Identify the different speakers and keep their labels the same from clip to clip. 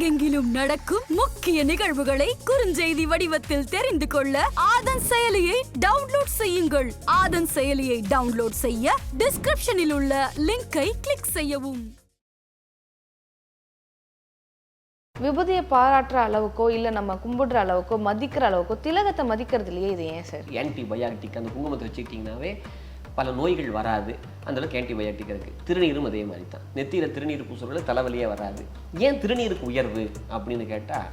Speaker 1: உலகெங்கிலும் நடக்கும் முக்கிய நிகழ்வுகளை குறுஞ்செய்தி வடிவத்தில் தெரிந்து கொள்ள ஆதன் செயலியை டவுன்லோட் செய்யுங்கள். ஆதன் செயலியை டவுன்லோட் செய்ய டிஸ்கிரிப்ஷனில் உள்ள லிங்கை கிளிக் செய்யவும்.
Speaker 2: விபூதியை பாராட்டுற அளவுக்கோ இல்லை நம்ம கும்பிடுற அளவுக்கோ மதிக்கிற அளவுக்கோ திலகத்தை மதிக்கிறது இல்லையே இது ஏன் சார்?
Speaker 3: ஆன்டிபயாட்டிக் அந்த குங்குமத்தை வச்சுக்கிட்டிங்கனாவே பல நோய்கள் வராது. அந்தளவுக்கு ஆன்டிபயோட்டிக் ஆன்டிபயாட்டிக் இருக்குது திருநீரும் அதே மாதிரி தான் நெத்தியில் திருநீர் பூசுறதுல தலைவலியே வராது. ஏன் திருநீருக்கு உயர்வு அப்படின்னு கேட்டால்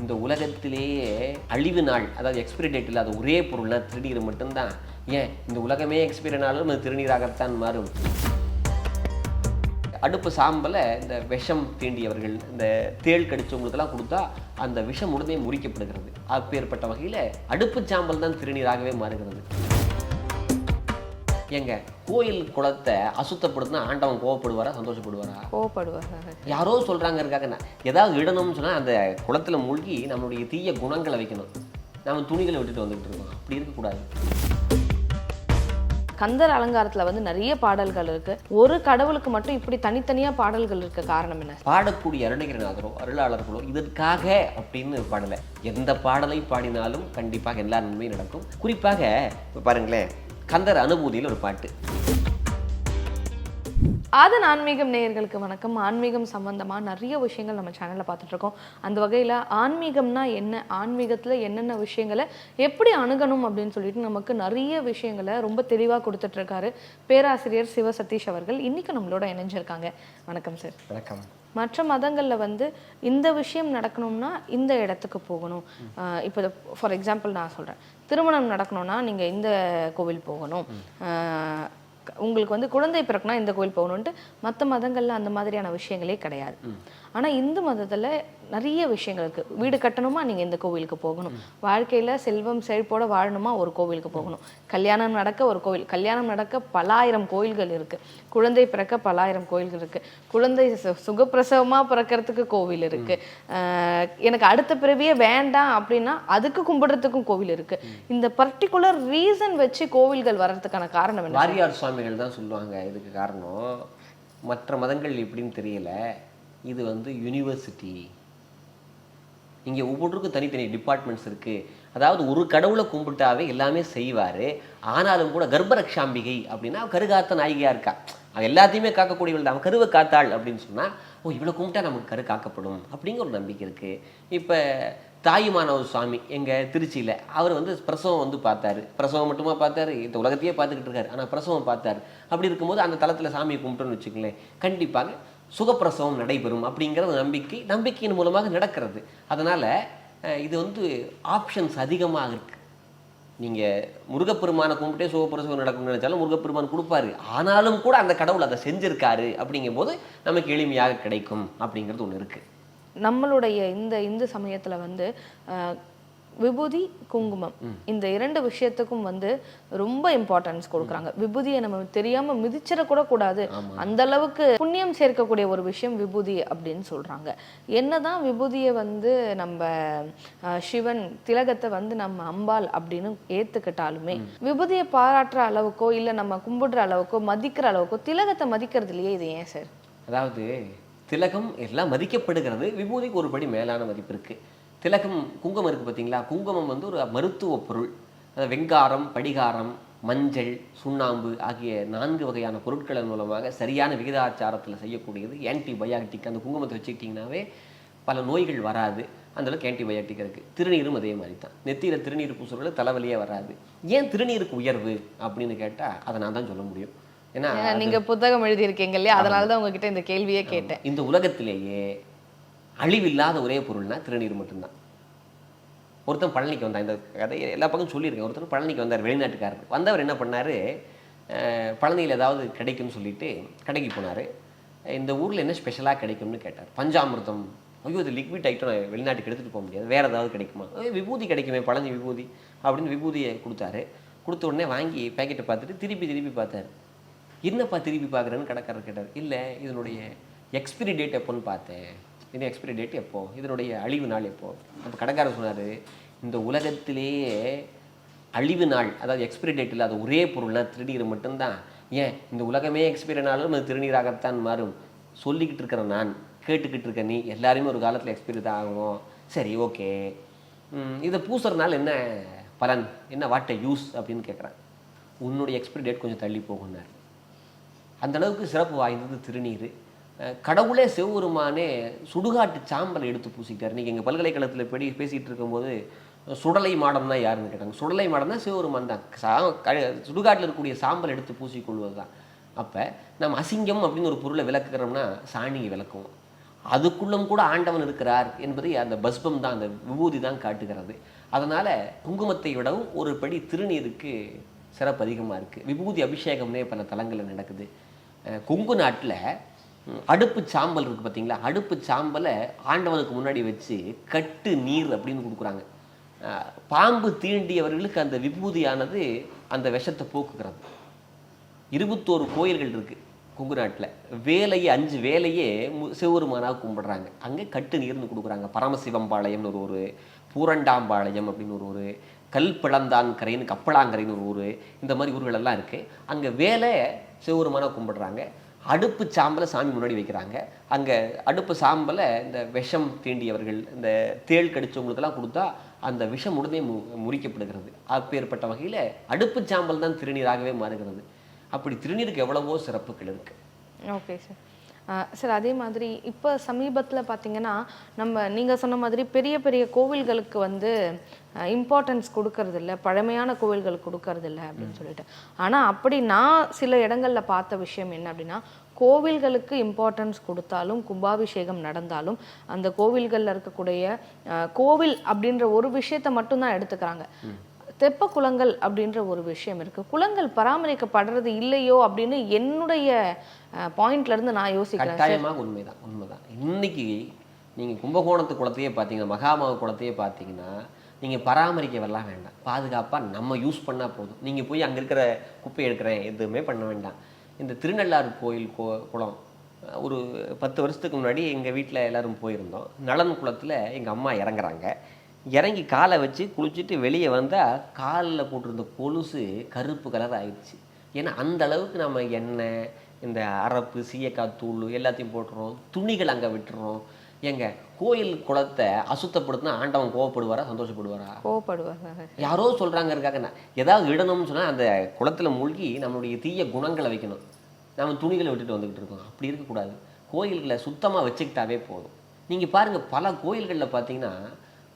Speaker 3: இந்த உலகத்திலேயே அழிவு நாள் அதாவது எக்ஸ்பிரி டேட் இல்லாத ஒரே பொருள்னா திருநீர் மட்டும்தான். ஏன்? இந்த உலகமே எக்ஸ்பிரி நாளும் அது திருநீராகத்தான் மாறும். அடுப்பு சாம்பலை இந்த விஷம் தீண்டியவர்கள் இந்த தேள் கடிச்சவங்களுக்கெல்லாம் கொடுத்தா அந்த விஷம் உடனே முறிக்கப்படுகிறது. அப்பேற்பட்ட வகையில் அடுப்பு சாம்பல் தான் திருநீராகவே மாறுகிறது. ஏங்க கோயில் குளத்தை அசுத்தப்படுத்தினா ஆண்டவன் கோவப்படுவாரா சந்தோஷப்படுவாரா?
Speaker 2: கோவப்படுவார்.
Speaker 3: யாரோ சொல்கிறாங்க இருக்காங்க ஏதாவது இடணும்னு சொன்னால் அந்த குளத்துல மூழ்கி நம்மளுடைய தீய குணங்களை வைக்கணும். நம்ம துணிகளை விட்டுட்டு வந்துகிட்டு இருக்கோம். அப்படி இருக்கக்கூடாது.
Speaker 2: கந்தர் அலங்காரத்துல வந்து நிறைய பாடல்கள் இருக்கு. ஒரு கடவுளுக்கு மட்டும் இப்படி தனித்தனியா பாடல்கள் இருக்க காரணம் என்ன?
Speaker 3: பாடக்கூடிய அருணகிரிநாதரோ அருளாளர்களோ இதற்காக அப்படின்னு பாடலை. எந்த பாடலை பாடினாலும் கண்டிப்பாக எல்லா நன்மையும் நடக்கும். குறிப்பாக இப்போ பாருங்களேன் கந்தர் அனுபூதியில் ஒரு பாட்டு.
Speaker 2: ஆதன் ஆன்மீகம் நேயர்களுக்கு வணக்கம். ஆன்மீகம் சம்பந்தமா நிறைய விஷயங்கள் நம்ம சேனல்ல பார்த்துட்டு இருக்கோம் அந்த வகையில ஆன்மீகம்னா என்ன? ஆன்மீகத்துல என்னென்ன விஷயங்களை எப்படி அணுகணும் அப்படின்னு சொல்லிட்டு நமக்கு நிறைய விஷயங்களை ரொம்ப தெளிவா கொடுத்துட்டு இருக்காரு பேராசிரியர் சிவ சதீஷ் அவர்கள். இன்னைக்கு நம்மளோட இணைஞ்சிருக்காங்க. வணக்கம் சார்.
Speaker 3: வணக்கம்.
Speaker 2: மற்ற மதங்களில் வந்து இந்த விஷயம் நடக்கணும்னா இந்த இடத்துக்கு போகணும். இப்போ ஃபார் எக்ஸாம்பிள் நான் சொல்கிறேன் திருமணம் நடக்கணும்னா நீங்கள் இந்த கோவில் போகணும். உங்களுக்கு வந்து குழந்தை பிறக்குனா இந்த கோவில் போகணுன்ட்டு மற்ற மதங்களில் அந்த மாதிரியான விஷயங்களே கிடையாது. ஆனால் இந்து மதத்தில் நிறைய விஷயங்கள் இருக்குது வீடு கட்டணுமா? நீங்கள் இந்த கோவிலுக்கு போகணும். வாழ்க்கையில் செல்வம் செழிப்போடு வாழணுமா? ஒரு கோவிலுக்கு போகணும். கல்யாணம் நடக்க ஒரு கோவில். கல்யாணம் நடக்க பலாயிரம் கோயில்கள் இருக்குது குழந்தை பிறக்க பலாயிரம் கோயில்கள் இருக்குது குழந்தை சு- பிறக்கிறதுக்கு கோவில் இருக்குது எனக்கு அடுத்த பிறவியே வேண்டாம் அப்படின்னா அதுக்கு கும்பிடுறதுக்கும் கோவில் இருக்குது இந்த பர்டிகுலர் ரீசன் வச்சு கோவில்கள் வர்றதுக்கான காரணம் என்ன?
Speaker 3: வாரியார் சுவாமிகள் தான் சொல்லுவாங்க. இதுக்கு காரணம் மற்ற மதங்கள் இப்படின்னு தெரியல. இது வந்து யூனிவர்சிட்டி இங்கே ஒவ்வொருக்கும் தனித்தனி டிபார்ட்மெண்ட்ஸ் இருக்குது அதாவது ஒரு கடவுளை கும்பிட்டாவே எல்லாமே செய்வார். ஆனாலும் கூட கர்ப்பரக்ஷாம்பிகை அப்படின்னா கருகாத்த நாயகியாக இருக்கா? அவன் எல்லாத்தையுமே காக்கக்கூடியவள் தான். அவன் கருவை காத்தாள் அப்படின்னு சொன்னால் ஓ இவ்வளோ கும்பிட்டா நமக்கு கரு காக்கப்படும். அப்படிங்கிற ஒரு நம்பிக்கை இருக்குது இப்போ தாயுமானவர் சுவாமி எங்கள் திருச்சியில் அவர் வந்து பிரசவம் வந்து பார்த்தாரு. பிரசவம் மட்டுமா பார்த்தாரு? இந்த உலகத்தையே பார்த்துக்கிட்டு இருக்காரு. ஆனால் பிரசவம் பார்த்தாரு. அப்படி இருக்கும்போது அந்த தளத்தில் சாமியை கும்பிட்டோன்னு வச்சுக்கங்களேன். கண்டிப்பாக சுகப்பிரசவம் நடைபெறும் அப்படிங்கிற ஒரு நம்பிக்கை நம்பிக்கையின் மூலமாக நடக்கிறது. அதனால் இது வந்து ஆப்ஷன்ஸ் அதிகமாக இருக்குது நீங்கள் முருகப்பெருமானை கும்பிட்டே சுகப்பிரசவம் நடக்கும்னு நினச்சாலும் முருகப்பெருமான் கொடுப்பாரு. ஆனாலும் கூட அந்த கடவுள் அதை செஞ்சுருக்காரு அப்படிங்கும்போது நமக்கு எளிமையாக கிடைக்கும் அப்படிங்கிறது ஒன்று இருக்குது
Speaker 2: நம்மளுடைய இந்த இந்து சமயத்தில் வந்து விபூதி குங்குமம். இந்த இரண்டு விஷயத்துக்கும் வந்து ரொம்ப இம்பார்ட்டன்ஸ் கொடுக்குறாங்க. விபூதியை நம்ம தெரியாம மிதிச்சிட கூட கூடாது அந்த அளவுக்கு புண்ணியம் சேர்க்கக்கூடிய ஒரு விஷயம் விபூதி அப்படின்னு சொல்றாங்க. என்னதான் விபூதியை வந்து நம்ம சிவன் திலகத்தை வந்து நம்ம அம்பாள் அப்படின்னு ஏத்துக்கிட்டாலுமே விபூதியை பாராட்டுற அளவுக்கோ இல்ல நம்ம கும்பிடுற அளவுக்கோ மதிக்கிற அளவுக்கோ திலகத்தை மதிக்கிறது இல்லையே இது ஏன் சார்?
Speaker 3: அதாவது திலகம் எல்லாம் மதிக்கப்படுகிறது விபூதிக்கு ஒரு படி மேலான மதிப்பு இருக்குது திலகம் குங்குமம் இருக்குது பார்த்தீங்களா? குங்குமம் வந்து ஒரு மருத்துவ பொருள். அதாவது வெங்காரம் படிகாரம் மஞ்சள் சுண்ணாம்பு ஆகிய நான்கு வகையான பொருட்களின் மூலமாக சரியான விகிதாச்சாரத்தில் செய்யக்கூடியது ஆன்டிபயாட்டிக் அந்த குங்குமத்தை வச்சுக்கிட்டிங்கனாவே பல நோய்கள் வராது. அந்த அளவுக்கு ஆன்டிபயாட்டிக் இருக்குது திருநீரும் அதே மாதிரி தான் நெத்தியில் திருநீர் பூசுறதுல தலைவலியே வராது. ஏன் திருநீருக்கு உயர்வு அப்படின்னு கேட்டால் அதை நான் தான் சொல்ல முடியும். ஏன்னா
Speaker 2: ஏன்னா நீங்க புத்தகம் எழுதியிருக்கீங்க இல்லையா? அதனால தான் உங்ககிட்ட இந்த கேள்வியே கேட்டேன்.
Speaker 3: இந்த உலகத்திலேயே அழிவில்லாத ஒரே பொருள்னா திருநீர் மட்டும்தான். ஒருத்தன் பழனிக்கு வந்தான். இந்த கதையை எல்லா பக்கம் சொல்லியிருக்கேன். ஒருத்தர் பழனிக்கு வந்தார் வெளிநாட்டுக்காரர். வந்தவர் என்ன பண்ணார்? பழனியில் ஏதாவது கிடைக்கும்னு சொல்லிட்டு கடைக்கு போனார். இந்த ஊரில் என்ன ஸ்பெஷலாக கிடைக்கும்னு கேட்டார். பஞ்சாமிர்தம். ஐயோ இது லிக்விட் ஐட்டம் நான் வெளிநாட்டுக்கு எடுத்துகிட்டு போக முடியாது. வேறு ஏதாவது கிடைக்குமா? விபூதி கிடைக்குமே பழனி விபூதி அப்படின்னு விபூதியை கொடுத்தாரு. கொடுத்த உடனே வாங்கி பேக்கெட்டை பார்த்துட்டு திருப்பி திருப்பி பார்த்தாரு. என்னப்பா திருப்பி பார்க்குறேன்னு கடைக்காரர் கேட்டார். இல்லை இதனுடைய எக்ஸ்பிரி டேட் எப்போன்னு பார்த்தேன். இது எக்ஸ்பிரி டேட் எப்போ? இதனுடைய அழிவு நாள் எப்போ? அப்போ கடைக்காரர் சொன்னார் இந்த உலகத்திலேயே அழிவு நாள் அதாவது எக்ஸ்பிரி டேட் இல்லாத ஒரே பொருள்னா திருநீர் மட்டும்தான். ஏன்? இந்த உலகமே எக்ஸ்பிரி நாளும் அது திருநீராகத்தான் மாறும். சொல்லிக்கிட்டு இருக்கிற நான் கேட்டுக்கிட்டு இருக்க நீ எல்லாருமே ஒரு காலத்தில் எக்ஸ்பைரி தான் ஆகும். சரி ஓகே இதை பூசுறதுனால என்ன பலன்? என்ன வாட் யூஸ்? அப்படின்னு கேட்குறேன் உன்னுடைய எக்ஸ்பிரி டேட் கொஞ்சம் தள்ளி போகும்னாரு. அந்தளவுக்கு சிறப்பு வாய்ந்தது திருநீர். கடவுளே சிவபெருமானே சுடுகாட்டு சாம்பலை எடுத்து பூசிக்கிட்டார் நீங்கள் எங்கள் பல்கலைக்கழகத்தில் படி பேசிகிட்டு இருக்கும்போது சுடலை மாடம்னா யாருன்னு கேட்டாங்க. சுடலை மாடம்னா சிவபெருமான் தான். சா க- சுடுகாட்டில் இருக்கக்கூடிய சாம்பல் எடுத்து பூசிக்கொள்வது தான் அப்போ நம்ம அசிங்கம் அப்படின்னு ஒரு பொருளை விளக்குகிறோம்னா சாணியை விளக்குவோம். அதுக்குள்ளும் கூட ஆண்டவன் இருக்கிறார் என்பதை அந்த பஸ்பம் தான் அந்த விபூதி தான் காட்டுகிறது. அதனால் குங்குமத்தை விடவும் ஒரு படி திருநீருக்கு சிறப்பு அதிகமாக இருக்குது விபூதி அபிஷேகம்னே பல தலங்களில் நடக்குது. கொங்கு நாட்டில் அடுப்பு சாம்பல் இருக்குது பார்த்தீங்களா அடுப்பு சாம்பலை ஆண்டவனுக்கு முன்னாடி வச்சு கட்டு நீர் அப்படின்னு கொடுக்குறாங்க. பாம்பு தீண்டியவர்களுக்கு அந்த விபூதியானது அந்த விஷத்தை போக்குகிறது. இருபத்தோரு கோயில்கள் இருக்கு கொங்கு நாட்டில் வேலையே அஞ்சு வேலையே மு- கும்பிடுறாங்க. அங்கே கட்டு நீர்னு கொடுக்குறாங்க. பரமசிவம்பாளையம்னு ஒரு ஊர் பூரண்டாம்பாளையம் அப்படின்னு ஒரு ஊர் கல்பிளந்தான் கரைன்னு கப்பலாங்கரைன்னு ஒரு ஊர் இந்த மாதிரி ஊர்களெல்லாம் இருக்குது அங்கே வேலை சிவருமானாக கும்பிடுறாங்க. அடுப்பு சாம்பலை சாமி முன்னாடி வைக்கிறாங்க. அங்கே அடுப்பு சாம்பலை இந்த விஷம் தீண்டியவர்கள் இந்த தேள் கடித்தவங்களுக்கெல்லாம் கொடுத்தா அந்த விஷம் உடனே மு முறிக்கப்படுகிறது. அப்பேற்பட்ட வகையில் அடுப்பு சாம்பல் தான் திருநீராகவே மாறுகிறது. அப்படி திருநீருக்கு எவ்வளவோ சிறப்புகள் இருக்கு.
Speaker 2: Okay sir. சார் அதே மாதிரி இப்போ சமீபத்தில் பார்த்தீங்கன்னா நம்ம நீங்கள் சொன்ன மாதிரி பெரிய பெரிய கோவில்களுக்கு வந்து இம்பார்ட்டன்ஸ் கொடுக்கறது இல்ல பழமையான கோவில்களுக்கு கொடுக்கறது இல்ல அப்படின்னு சொல்லிட்டு. ஆனால் அப்படி நான் சில இடங்கள்ல பார்த்த விஷயம் என்ன அப்படின்னா கோவில்களுக்கு இம்பார்ட்டன்ஸ் கொடுத்தாலும் கும்பாபிஷேகம் நடந்தாலும் அந்த கோவில்களில் இருக்கக்கூடிய கோவில் அப்படின்ற ஒரு விஷயத்தை மட்டும்தான் எடுத்துக்கிறாங்க. தெப்ப குளங்கள் அப்படின்ற ஒரு விஷயம் இருக்கு. குளங்கள் பராமரிக்கப்படுறது இல்லையோ அப்படின்னு என்னுடைய பாயிண்ட்ல இருந்து நான் யோசிக்கிறேன்
Speaker 3: கட்டாயமாக உண்மைதான் உண்மைதான். இன்னைக்கு நீங்க கும்பகோணத்து குளத்தையே பார்த்தீங்கன்னா மகாமக குளத்தையே பார்த்தீங்கன்னா நீங்க பராமரிக்க வரலாம் வேண்டாம். பாதுகாப்பா நம்ம யூஸ் பண்ணா போதும். நீங்க போய் அங்க இருக்கிற குப்பை எடுக்கிறேன் எதுவுமே பண்ண வேண்டாம். இந்த திருநள்ளாறு கோயில் கோ குளம் ஒரு பத்து வருஷத்துக்கு முன்னாடி எங்க வீட்டில் எல்லாரும் போயிருந்தோம். நலன் குளத்துல எங்க அம்மா இறங்குறாங்க. இறங்கி காலை வச்சு குளிச்சுட்டு வெளியே வந்தால் காலில் போட்டிருந்த கொலுசு கருப்பு கலர் ஆயிடுச்சு. ஏன்னா அந்த அளவுக்கு நம்ம எண்ணெய் இந்த அரப்பு சீயக்காய் தூள் எல்லாத்தையும் போட்டுறோம். துணிகள் அங்கே விட்டுறோம். ஏங்க கோயில் குளத்தை அசுத்தப்படுத்தினா ஆண்டவன் கோவப்படுவாரா சந்தோஷப்படுவாரா?
Speaker 2: கோவப்படுவாங்க.
Speaker 3: யாரோ சொல்கிறாங்கிறதுக்காக நான் ஏதாவது இடணும்னு சொன்னால் அந்த குளத்துல மூழ்கி நம்மளுடைய தீய குணங்களை வைக்கணும். நம்ம துணிகளை விட்டுட்டு வந்துக்கிட்டு இருக்கோம். அப்படி இருக்கக்கூடாது. கோயில்களை சுத்தமாக வச்சுக்கிட்டாவே போதும். நீங்கள் பாருங்கள் பல கோயில்களில் பார்த்தீங்கன்னா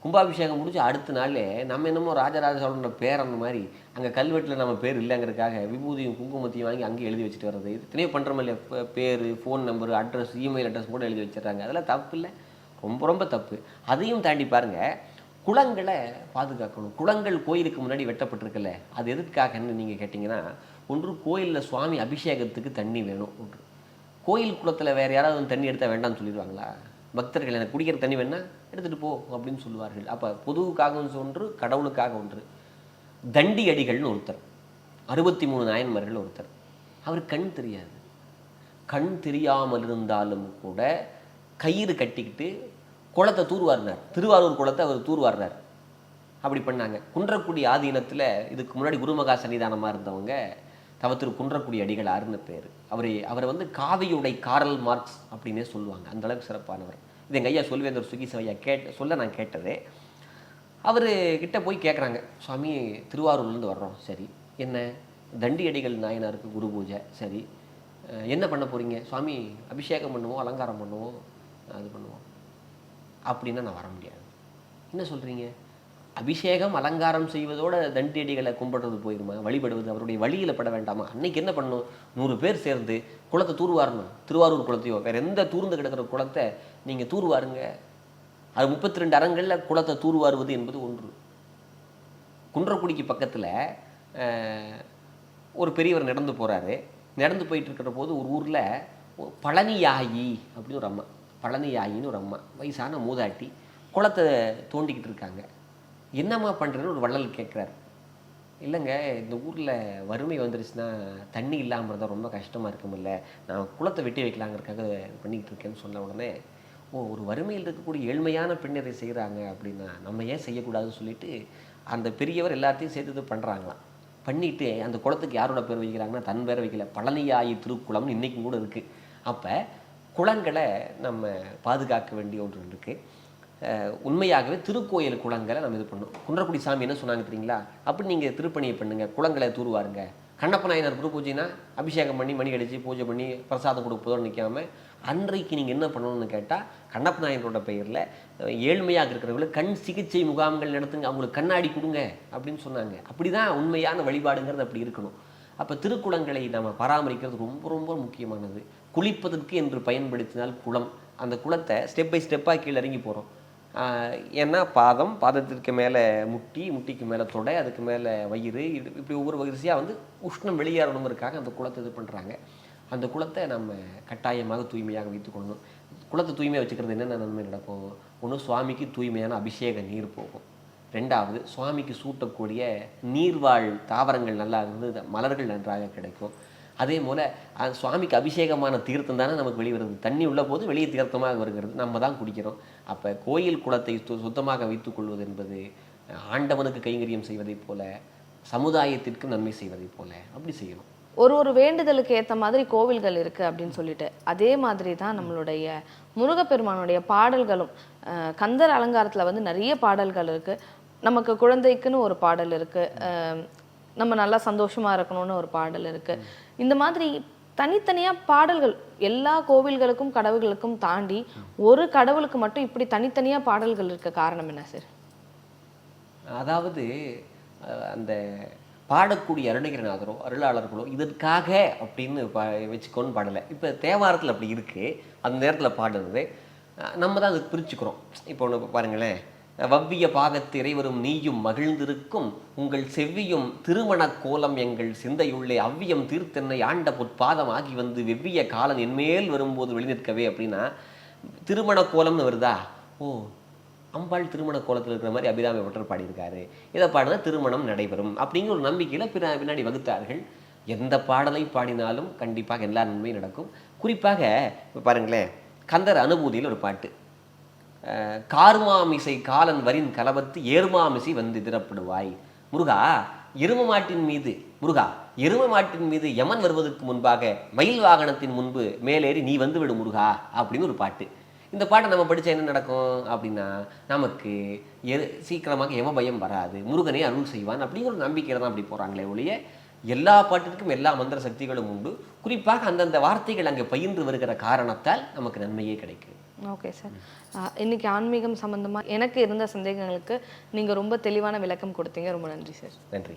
Speaker 3: கும்பாபிஷேகம் முடிச்சு அடுத்த நாளே நம்ம என்னமோ ராஜராஜ சோழனோட பேர் அந்த மாதிரி அங்கே கல்வெட்டில் நம்ம பேர் இல்லைங்கிறதுக்காக விபூதியும் குங்குமத்தையும் வாங்கி அங்கேயே எழுதி வச்சுட்டு வர்றது. இத்தனையோ பண்ணுறோம் இல்லையா? பேர் phone number address email address கூட எழுதி வச்சிடுறாங்க. அதெல்லாம் தப்பு இல்லை. ரொம்ப ரொம்ப தப்பு. அதையும் தாண்டி பாருங்கள் குளங்களை பாதுகாக்கணும். குளங்கள் கோயிலுக்கு முன்னாடி வெட்டப்பட்டிருக்குல்ல அது எதுக்காகன்னு நீங்கள் கேட்டிங்கன்னா ஒன்று கோயிலில் சுவாமி அபிஷேகத்துக்கு தண்ணி வேணும். ஒன்று. கோயில் குளத்தில் வேறு யாராவது தண்ணி எடுத்தால் வேண்டாம்னு சொல்லிடுவாங்களா? பக்தர்கள் எனக்கு குடிக்கிற தண்ணி வேணா எடுத்துகிட்டு போ அப்படின்னு சொல்லுவார்கள். அப்போ பொதுவுக்காக ஒன்று கடவுளுக்காக ஒன்று. தண்டி அடிகள்னு ஒருத்தர். அறுபத்தி மூணு நாயன்மார்கள் ஒருத்தர். அவர் கண் தெரியாது. கண் தெரியாமல் இருந்தாலும் கூட கயிறு கட்டிக்கிட்டு குளத்தை தூர்வாரினார். திருவாரூர் குளத்தை அவர் தூர்வாரினார். அப்படி பண்ணாங்க. குன்றக்குடி ஆதீனத்தில் இதுக்கு முன்னாடி குருமகா சன்னிதானமாக இருந்தவங்க தவத்திரு குன்றக்குடி அடிகளார்னு பேர். அவரை அவரை வந்து காவியுடை காரல் மார்க்ஸ் அப்படின்னே சொல்லுவாங்க. அந்த அளவுக்கு சிறப்பானவர். இது எங்கள் ஐயா சொல்வேந்தர் சுகி ஐயா கேட்ட சொல்ல நான் கேட்டதே. அவர் கிட்ட போய் கேட்குறாங்க சுவாமி திருவாரூர்லேருந்து வர்றோம். சரி. என்ன? தண்டி அடிகள் நாயனாருக்கு குரு பூஜை. சரி. என்ன பண்ண போகிறீங்க சுவாமி அபிஷேகம் பண்ணுவோம் அலங்காரம் பண்ணுவோம் அது பண்ணுவோம். அப்படின்னா நான் வர முடியாது. என்ன சொல்கிறீங்க அபிஷேகம் அலங்காரம் செய்வதோட தண்டியடிகளை கும்பிடுறது போயிருமா? வழிபடுவது அவருடைய வழியில் பட வேண்டாமா? அன்னைக்கு என்ன பண்ணணும்? நூறு பேர் சேர்ந்து குளத்தை தூர்வாரணும். திருவாரூர் குளத்தையோ வேற எந்த தூர்ந்து கிடக்கிற குளத்தை நீங்கள் தூர்வாருங்க. அது முப்பத்தி ரெண்டு அறங்களில் குளத்தை தூர்வாருவது என்பது ஒன்று. குன்றக்குடிக்கு பக்கத்தில் ஒரு பெரியவர் நடந்து போகிறாரு நடந்து போயிட்டு இருக்கிற போது ஒரு ஊரில் பழனியாயி அப்படின்னு ஒரு அம்மா பழனியாயின்னு ஒரு அம்மா வயசான மூதாட்டி குளத்தை தோண்டிக்கிட்டு இருக்காங்க. என்னம்மா பண்ணுறேன்னு ஒரு வள்ளல் கேட்குறாரு இல்லைங்க இந்த ஊரில் வறுமை வந்துருச்சுன்னா தண்ணி இல்லாமல் இருந்தால் ரொம்ப கஷ்டமாக இருக்குமில்ல நான் குளத்தை வெட்டி வைக்கலாங்கிறதுக்காக பண்ணிக்கிட்டு இருக்கேன்னு சொன்ன உடனே ஓ ஒரு வறுமையில் இருக்கக்கூடிய ஏழ்மையான பெண் இதை செய்கிறாங்க அப்படின்னா நம்ம ஏன் செய்யக்கூடாதுன்னு சொல்லிட்டு அந்த பெரியவர் எல்லாத்தையும் சேர்த்து இது பண்ணுறாங்களாம் பண்ணிட்டு அந்த குளத்துக்கு யாரோட பேர் வைக்கிறாங்கன்னா தன் பேரை வைக்கல. பழனியாயி திருக்குளம்னு இன்றைக்கும் கூட இருக்குது அப்போ குளங்களை நம்ம பாதுகாக்க வேண்டிய ஒன்று இருக்குது உண்மையாகவே திருக்கோயில் குளங்களை நம்ம இது பண்ணணும் குன்றக்குடி சாமி என்ன சொன்னாங்க தெரியுங்களா? அப்படி நீங்கள் திருப்பணியை பண்ணுங்க. குளங்களை தூர்வாருங்க. கண்ணப்ப நாயனார் குரு பூஜைனா அபிஷேகம் பண்ணி மணி அடித்து பூஜை பண்ணி பிரசாதம் கொடுப்பதோடு நிற்காம அன்றைக்கு நீங்கள் என்ன பண்ணணும்னு கேட்டால் கண்ணப்ப நாயனரோட பெயரில் ஏழ்மையாக இருக்கிறவங்களுக்கு கண் சிகிச்சை முகாம்கள் நடத்துங்க. அவங்களுக்கு கண்ணாடி கொடுங்க அப்படின்னு சொன்னாங்க. அப்படி தான் உண்மையான வழிபாடுங்கிறது அப்படி இருக்கணும். அப்போ திருக்குளங்களை நம்ம பராமரிக்கிறது ரொம்ப ரொம்ப முக்கியமானது. குளிப்பதற்கு என்று பயன்படுத்தினால் குளம். அந்த குளத்தை ஸ்டெப் பை ஸ்டெப்பாக கீழே இறங்கி போகிறோம் ஏன்னா பாதம் பாதத்திற்கு மேலே முட்டி முட்டிக்கு மேலே தொடை அதுக்கு மேலே வயிறு இது இப்படி ஒவ்வொரு வரிசையாக வந்து உஷ்ணம் வெளியேறணுங்கிறதுக்காக அந்த குளத்தை இது பண்ணுறாங்க அந்த குளத்தை நம்ம கட்டாயமாக தூய்மையாக வைத்துக்கொள்ளணும் குளத்தை தூய்மையாக வச்சுக்கிறது என்னென்ன நன்மை நடக்கும்? ஒன்று சுவாமிக்கு தூய்மையான அபிஷேக நீர் போகும். ரெண்டாவது சுவாமிக்கு சூட்டக்கூடிய நீர்வாழ் தாவரங்கள் நல்லா இருந்து மலர்கள் நன்றாக கிடைக்கும். அதே போல் சுவாமிக்கு அபிஷேகமான தீர்த்தம் தானே நமக்கு வெளிவருது தண்ணி உள்ள போது வெளியே தீர்த்தமாக வருகிறது. நம்ம தான் குடிக்கிறோம். அப்போ கோயில் குளத்தை சு- சுத்தமாக வைத்துக் கொள்வது என்பது ஆண்டவனுக்கு கைங்கரியம் செய்வதைப் போல சமுதாயத்திற்கு நன்மை செய்வதைப் போல அப்படி செய்யணும்.
Speaker 2: ஒரு ஒரு வேண்டுதலுக்கு ஏற்ற மாதிரி கோவில்கள் இருக்குது அப்படின்னு சொல்லிட்டு அதே மாதிரி தான் நம்மளுடைய முருகப்பெருமானுடைய பாடல்களும் கந்தர் அலங்காரத்தில் வந்து நிறைய பாடல்கள் இருக்குது நமக்கு குழந்தைக்குன்னு ஒரு பாடல் இருக்குது நம்ம நல்லா சந்தோஷமா இருக்கணும்னு ஒரு பாடல் இருக்கு. இந்த மாதிரி தனித்தனியா பாடல்கள் எல்லா கோவில்களுக்கும் கடவுள்களுக்கும் தாண்டி ஒரு கடவுளுக்கு மட்டும் இப்படி தனித்தனியா பாடல்கள் இருக்க காரணம் என்ன சார்
Speaker 3: அதாவது அஹ், அந்த பாடக்கூடிய அருணகிரிநாதரோ அருளாளர்களோ இதற்காக அப்படின்னு பா வச்சுக்கோன்னு பாடலை. இப்போ தேவாரத்தில் அப்படி இருக்குது அந்த நேரத்தில் பாடுறது நம்ம தான் அதை பிரிச்சுக்கிறோம். இப்போ ஒன்று பாருங்களேன். வவ்விய பாகத்து இறைவரும் நீயும் மகிழ்ந்திருக்கும். உங்கள் செவ்வியும் திருமணக் கோலம் எங்கள் சிந்தையுள்ளே. அவ்வியம் தீர்த்தென்னை ஆண்ட பொற்பாதம் ஆகி வந்து வெவ்விய காலன் என்மேல் வரும்போது வெளிநிற்கவே அப்படின்னா திருமண கோலம்னு வருதா? ஓ அம்பாள் திருமண கோலத்தில் இருக்கிற மாதிரி அபிராமி பட்டர் பாடியிருக்காரு. இதை பாடினா திருமணம் நடைபெறும் அப்படிங்கிற ஒரு நம்பிக்கையில் பிற பின்னாடி வகுத்தார்கள். எந்த பாடலை பாடினாலும் கண்டிப்பாக எல்லா நன்மையும் நடக்கும். குறிப்பாக இப்போ பாருங்களேன் கந்தர் அனுபூதியில் ஒரு பாட்டு. கார்மாமிசை காலன் வரின் கலவத்து ஏர்மாமிசை வந்து திறப்படுவாய். முருகா எரும மாட்டின் மீது முருகா எரும மாட்டின் மீது யமன் வருவதற்கு முன்பாக மயில் வாகனத்தின் முன்பு மேலேறி நீ வந்து விடு முருகா அப்படின்னு ஒரு பாட்டு. இந்த பாட்டை நம்ம படித்தா என்ன நடக்கும் அப்படின்னா நமக்கு எரு சீக்கிரமாக எம பயம் வராது. முருகனே அருள் செய்வான் அப்படிங்கிற ஒரு நம்பிக்கையில் தான் அப்படி போகிறாங்களே ஒழிய எல்லா பாட்டிற்கும் எல்லா மந்திர சக்திகளும் உண்டு. குறிப்பாக அந்தந்த வார்த்தைகள் அங்கே பயின்று வருகிற காரணத்தால் நமக்கு நன்மையே கிடைக்கும்.
Speaker 2: ஓகே சார் இன்னைக்கு ஆன்மீகம் சம்மந்தமாக எனக்கு இருந்த சந்தேகங்களுக்கு நீங்கள் ரொம்ப தெளிவான விளக்கம் கொடுத்தீங்க. ரொம்ப நன்றி சார்
Speaker 3: நன்றி.